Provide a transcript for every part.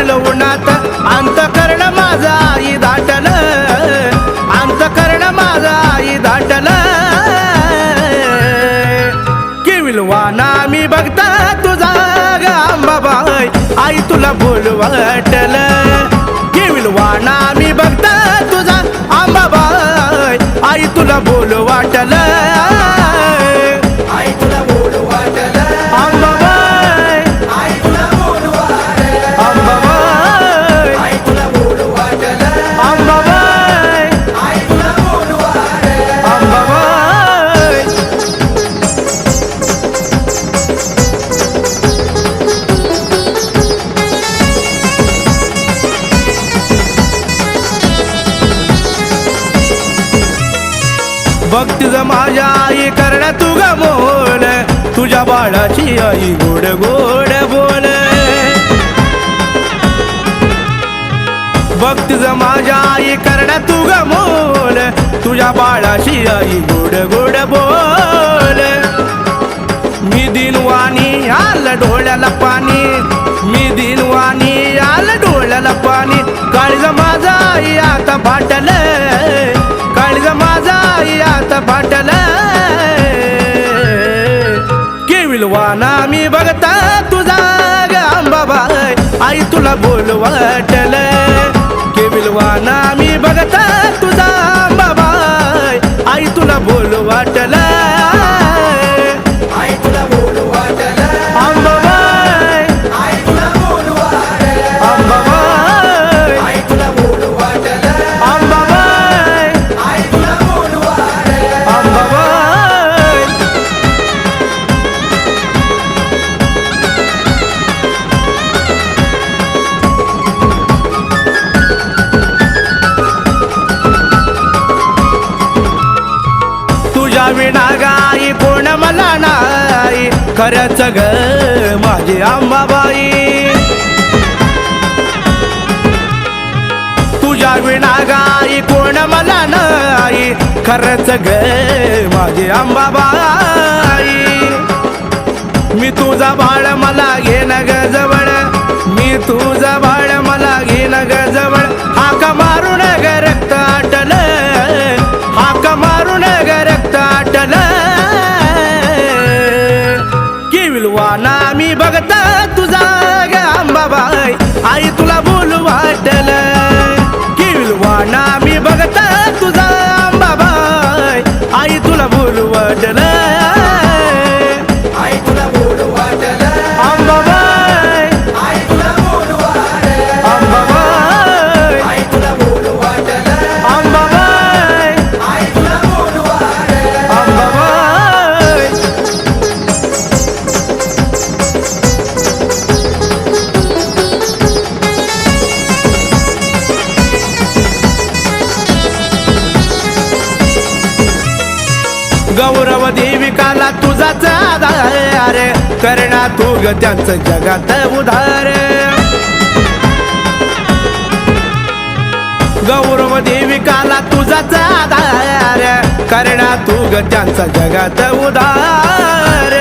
पडलो उन्हात अंतकरण माझा आई दाटल. अंतकरण माझा आई दाटल. किविलवाना मी बघता तुझा ग आई तुला बोल वाटल. किविलवाना मी बघता तुझा अंबाबाई आई तुला बोल वाटल. भक्तीच माझ्या आई कर्ण तू मोल तुझ्या बाळाची आई गोड गोड बोल. भक्तीच माझ्या आई कर्ण तू मोल तुझ्या बाळाची आई गोड गोड बोल. वाटल. केविलवाना मी बघता तुझा अंबाबाई आई तुला बोल वाट मला नाही. खरंच ग माझी आंबाबाई तुझ्या विना गाई कोण मला नाही. खरंच ग माझी आंबाबाई मी तुझा बाळ मला घेन ग जवळ ना मी बघता तुझा करणा तू ग त्यांचं जगात उधार. गौरव देविकाला तुझाच आधार. करणा तू ग त्यांचा जगात उधार.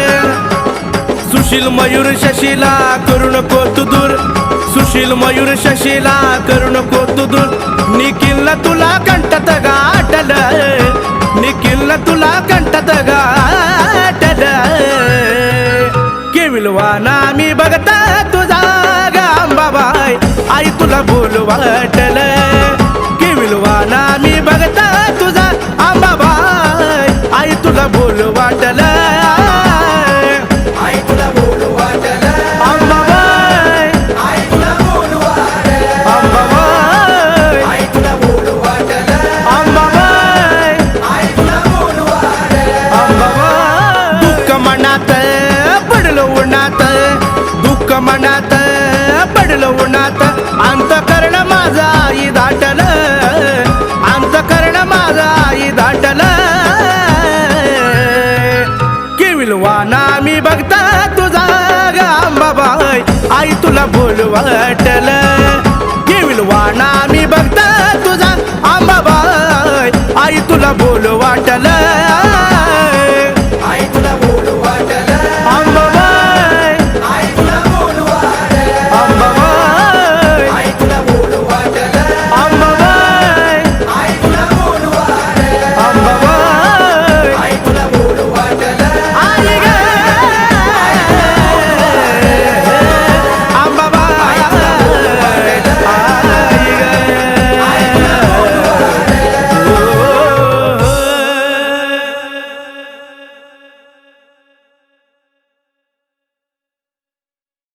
सुशील मयूर शशीला करू नको तू दूर सुशील मयूर शशीला करू नको तू दूर निखिल तुला कंटत गाठल. निखिल तुला कंटत लागता तुझा ग अंबाबाई आई तुला बोल वाटल आई